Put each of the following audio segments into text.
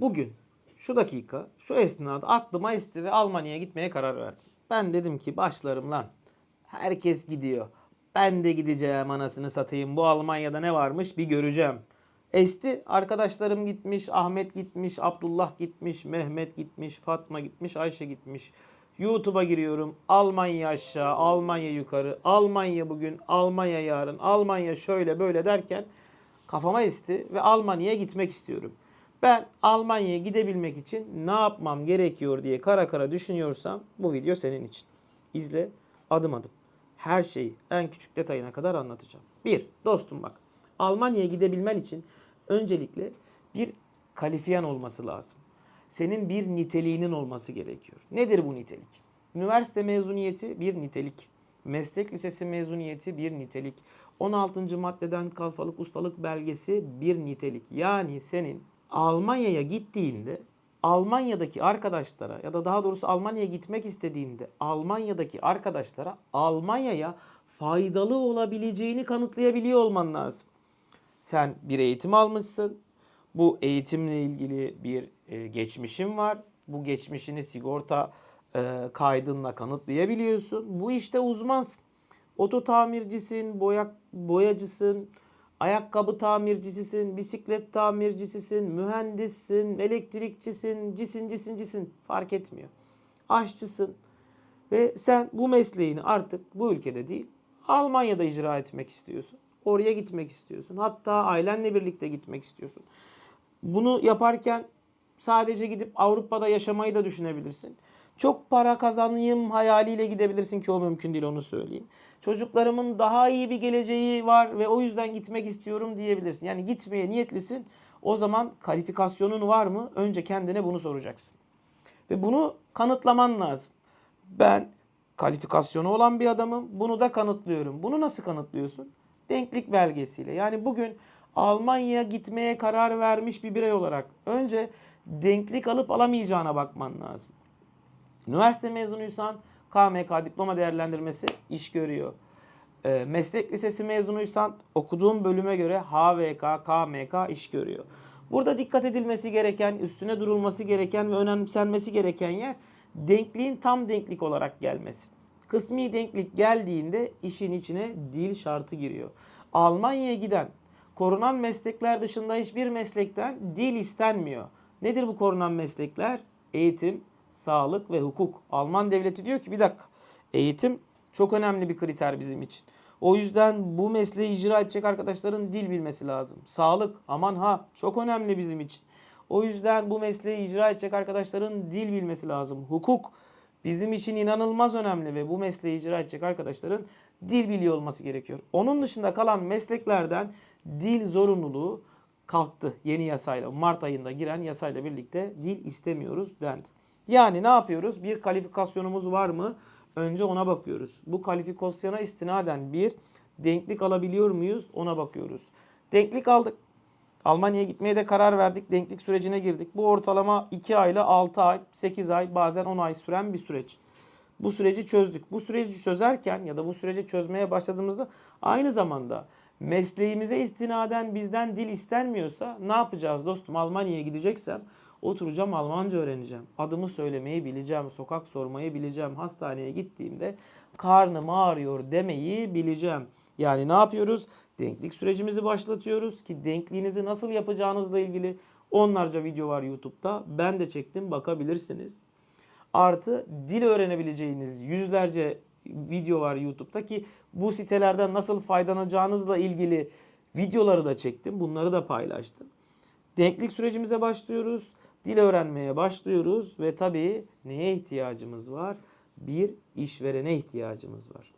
Bugün şu dakika şu esnada aklıma esti ve Almanya'ya gitmeye karar verdim. Ben dedim ki başlarım lan. Herkes gidiyor. Ben de gideceğim anasını satayım. Bu Almanya'da ne varmış bir göreceğim. Esti arkadaşlarım gitmiş, Ahmet gitmiş, Abdullah gitmiş, Mehmet gitmiş, Fatma gitmiş, Ayşe gitmiş. YouTube'a giriyorum. Almanya aşağı, Almanya yukarı, Almanya bugün, Almanya yarın, Almanya şöyle böyle derken kafama esti ve Almanya'ya gitmek istiyorum. Ben Almanya'ya gidebilmek için ne yapmam gerekiyor diye kara kara düşünüyorsam bu video senin için. İzle adım adım. Her şeyi en küçük detayına kadar anlatacağım. Bir, dostum bak. Almanya'ya gidebilmen için öncelikle bir kalifiyen olması lazım. Senin bir niteliğinin olması gerekiyor. Nedir bu nitelik? Üniversite mezuniyeti bir nitelik. Meslek lisesi mezuniyeti bir nitelik. 16. maddeden kalfalık ustalık belgesi bir nitelik. Yani senin Almanya'ya gittiğinde Almanya'daki arkadaşlara ya da daha doğrusu Almanya'ya gitmek istediğinde Almanya'daki arkadaşlara Almanya'ya faydalı olabileceğini kanıtlayabiliyor olman lazım. Sen bir eğitim almışsın. Bu eğitimle ilgili bir e, geçmişin var. Bu geçmişini sigorta e, kaydınla kanıtlayabiliyorsun. Bu işte uzmansın. Oto tamircisin, boya, boyacısın, ayakkabı tamircisisin, bisiklet tamircisisin, mühendissin, elektrikçisin, cisin cisin cisin fark etmiyor. Aşçısın ve sen bu mesleğini artık bu ülkede değil Almanya'da icra etmek istiyorsun. Oraya gitmek istiyorsun. Hatta ailenle birlikte gitmek istiyorsun. Bunu yaparken sadece gidip Avrupa'da yaşamayı da düşünebilirsin. Çok para kazanayım hayaliyle gidebilirsin ki o mümkün değil onu söyleyeyim. Çocuklarımın daha iyi bir geleceği var ve o yüzden gitmek istiyorum diyebilirsin. Yani gitmeye niyetlisin. O zaman kalifikasyonun var mı? Önce kendine bunu soracaksın. Ve bunu kanıtlaman lazım. Ben kalifikasyonu olan bir adamım. Bunu da kanıtlıyorum. Bunu nasıl kanıtlıyorsun? Denklik belgesiyle. Yani bugün Almanya'ya gitmeye karar vermiş bir birey olarak önce denklik alıp alamayacağına bakman lazım. Üniversite mezunuysan KMK diploma değerlendirmesi iş görüyor. Ee, meslek lisesi mezunuysan okuduğun bölüme göre HVK, KMK iş görüyor. Burada dikkat edilmesi gereken, üstüne durulması gereken ve önemsenmesi gereken yer denkliğin tam denklik olarak gelmesi. Kısmi denklik geldiğinde işin içine dil şartı giriyor. Almanya'ya giden korunan meslekler dışında hiçbir meslekten dil istenmiyor. Nedir bu korunan meslekler? Eğitim, sağlık ve hukuk. Alman devleti diyor ki bir dakika eğitim çok önemli bir kriter bizim için. O yüzden bu mesleği icra edecek arkadaşların dil bilmesi lazım. Sağlık aman ha çok önemli bizim için. O yüzden bu mesleği icra edecek arkadaşların dil bilmesi lazım. Hukuk bizim için inanılmaz önemli ve bu mesleği icra edecek arkadaşların dil biliyor olması gerekiyor. Onun dışında kalan mesleklerden dil zorunluluğu kalktı yeni yasayla. Mart ayında giren yasayla birlikte dil istemiyoruz dendi. Yani ne yapıyoruz? Bir kalifikasyonumuz var mı? Önce ona bakıyoruz. Bu kalifikasyona istinaden bir denklik alabiliyor muyuz? Ona bakıyoruz. Denklik aldık. Almanya'ya gitmeye de karar verdik. Denklik sürecine girdik. Bu ortalama 2 ay ile 6 ay, 8 ay, bazen 10 ay süren bir süreç. Bu süreci çözdük. Bu süreci çözerken ya da bu süreci çözmeye başladığımızda aynı zamanda mesleğimize istinaden bizden dil istenmiyorsa ne yapacağız dostum? Almanya'ya gideceksem oturacağım Almanca öğreneceğim. Adımı söylemeyi bileceğim. Sokak sormayı bileceğim. Hastaneye gittiğimde karnım ağrıyor demeyi bileceğim. Yani ne yapıyoruz? Denklik sürecimizi başlatıyoruz ki denkliğinizi nasıl yapacağınızla ilgili onlarca video var YouTube'da. Ben de çektim bakabilirsiniz. Artı dil öğrenebileceğiniz yüzlerce video var YouTube'da ki bu sitelerden nasıl faydalanacağınızla ilgili videoları da çektim. Bunları da paylaştım. Denklik sürecimize başlıyoruz. Dil öğrenmeye başlıyoruz ve tabii neye ihtiyacımız var? Bir işverene ihtiyacımız var.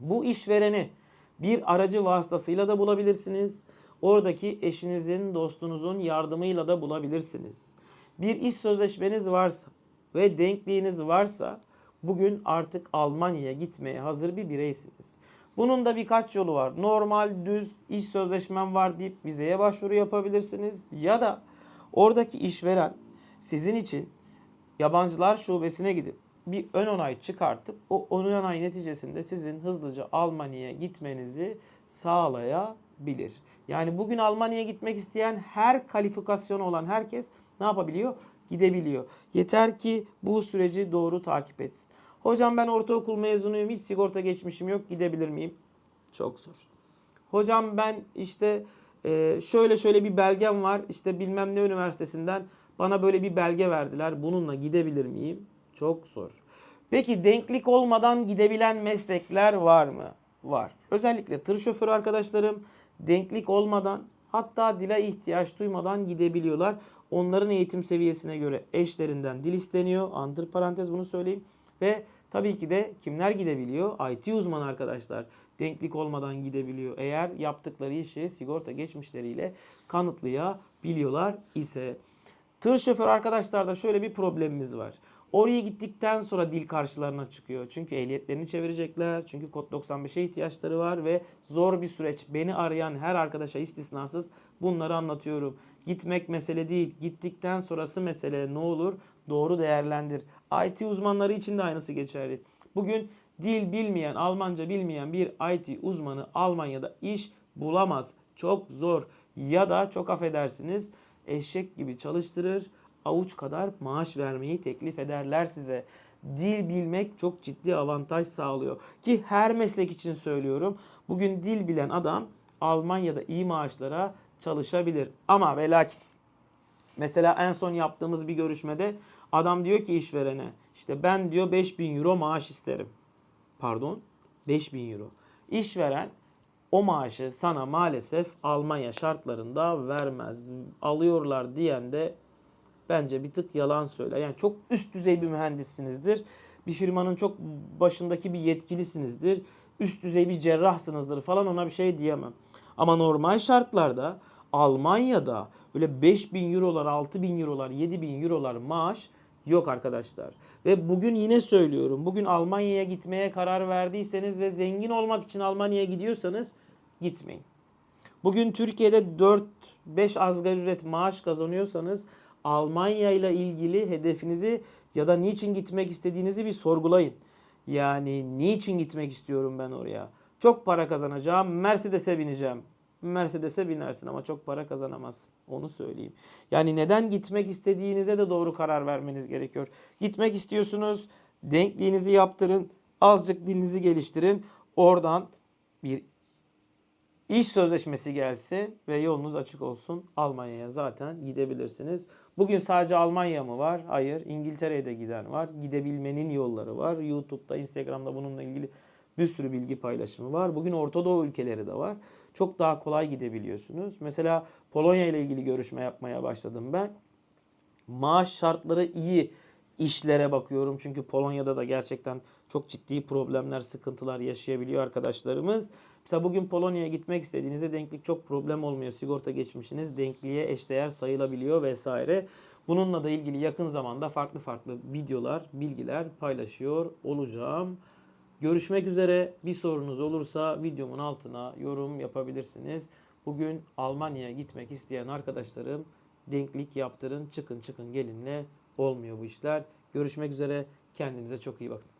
Bu işvereni bir aracı vasıtasıyla da bulabilirsiniz. Oradaki eşinizin, dostunuzun yardımıyla da bulabilirsiniz. Bir iş sözleşmeniz varsa ve denkliğiniz varsa bugün artık Almanya'ya gitmeye hazır bir bireysiniz. Bunun da birkaç yolu var. Normal düz iş sözleşmem var deyip vizeye başvuru yapabilirsiniz. Ya da oradaki işveren sizin için yabancılar şubesine gidip bir ön onay çıkartıp o ön onay neticesinde sizin hızlıca Almanya'ya gitmenizi gidebilir. Yani bugün Almanya'ya gitmek isteyen her kalifikasyonu olan herkes ne yapabiliyor? Gidebiliyor. Yeter ki bu süreci doğru takip etsin. Hocam ben ortaokul mezunuyum, hiç sigorta geçmişim yok, gidebilir miyim? Çok zor. Hocam ben işte e, şöyle şöyle bir belgem var, işte bilmem ne üniversitesinden bana böyle bir belge verdiler. Bununla gidebilir miyim? Çok zor. Peki denklik olmadan gidebilen meslekler var mı? Var. Özellikle tır şoförü arkadaşlarım denklik olmadan hatta dile ihtiyaç duymadan gidebiliyorlar. Onların eğitim seviyesine göre eşlerinden dil isteniyor. Antır parantez bunu söyleyeyim. Ve tabii ki de kimler gidebiliyor? IT uzmanı arkadaşlar. Denklik olmadan gidebiliyor. Eğer yaptıkları işi sigorta geçmişleriyle kanıtlayabiliyorlar ise. Tır şoför arkadaşlarda şöyle bir problemimiz var. Oraya gittikten sonra dil karşılarına çıkıyor. Çünkü ehliyetlerini çevirecekler. Çünkü kod 95'e ihtiyaçları var ve zor bir süreç. Beni arayan her arkadaşa istisnasız bunları anlatıyorum. Gitmek mesele değil. Gittikten sonrası mesele ne olur? Doğru değerlendir. IT uzmanları için de aynısı geçerli. Bugün dil bilmeyen, Almanca bilmeyen bir IT uzmanı Almanya'da iş bulamaz. Çok zor. Ya da çok affedersiniz eşek gibi çalıştırır, avuç kadar maaş vermeyi teklif ederler size. Dil bilmek çok ciddi avantaj sağlıyor. Ki her meslek için söylüyorum. Bugün dil bilen adam Almanya'da iyi maaşlara çalışabilir. Ama ve lakin Mesela en son yaptığımız bir görüşmede adam diyor ki işverene işte ben diyor 5000 euro maaş isterim. Pardon 5000 euro. İşveren o maaşı sana maalesef Almanya şartlarında vermez. Alıyorlar diyen de bence bir tık yalan söyler. Yani çok üst düzey bir mühendissinizdir. Bir firmanın çok başındaki bir yetkilisinizdir. Üst düzey bir cerrahsınızdır falan ona bir şey diyemem. Ama normal şartlarda Almanya'da öyle 5000 eurolar, 6000 eurolar, 7000 eurolar maaş yok arkadaşlar. Ve bugün yine söylüyorum. Bugün Almanya'ya gitmeye karar verdiyseniz ve zengin olmak için Almanya'ya gidiyorsanız gitmeyin. Bugün Türkiye'de 4-5 asgari ücret maaş kazanıyorsanız Almanya ile ilgili hedefinizi ya da niçin gitmek istediğinizi bir sorgulayın. Yani niçin gitmek istiyorum ben oraya? Çok para kazanacağım, Mercedes'e bineceğim. Mercedes'e binersin ama çok para kazanamazsın. Onu söyleyeyim. Yani neden gitmek istediğinize de doğru karar vermeniz gerekiyor. Gitmek istiyorsunuz, denkliğinizi yaptırın, azıcık dilinizi geliştirin. Oradan bir iş sözleşmesi gelsin ve yolunuz açık olsun. Almanya'ya zaten gidebilirsiniz. Bugün sadece Almanya mı var? Hayır. İngiltere'ye de giden var. Gidebilmenin yolları var. YouTube'da, Instagram'da bununla ilgili bir sürü bilgi paylaşımı var. Bugün Orta Doğu ülkeleri de var. Çok daha kolay gidebiliyorsunuz. Mesela Polonya ile ilgili görüşme yapmaya başladım ben. Maaş şartları iyi işlere bakıyorum. Çünkü Polonya'da da gerçekten çok ciddi problemler, sıkıntılar yaşayabiliyor arkadaşlarımız. Mesela bugün Polonya'ya gitmek istediğinizde denklik çok problem olmuyor. Sigorta geçmişiniz denkliğe eşdeğer sayılabiliyor vesaire. Bununla da ilgili yakın zamanda farklı farklı videolar, bilgiler paylaşıyor olacağım. Görüşmek üzere. Bir sorunuz olursa videomun altına yorum yapabilirsiniz. Bugün Almanya'ya gitmek isteyen arkadaşlarım denklik yaptırın, çıkın çıkın gelinle olmuyor bu işler. Görüşmek üzere. Kendinize çok iyi bakın.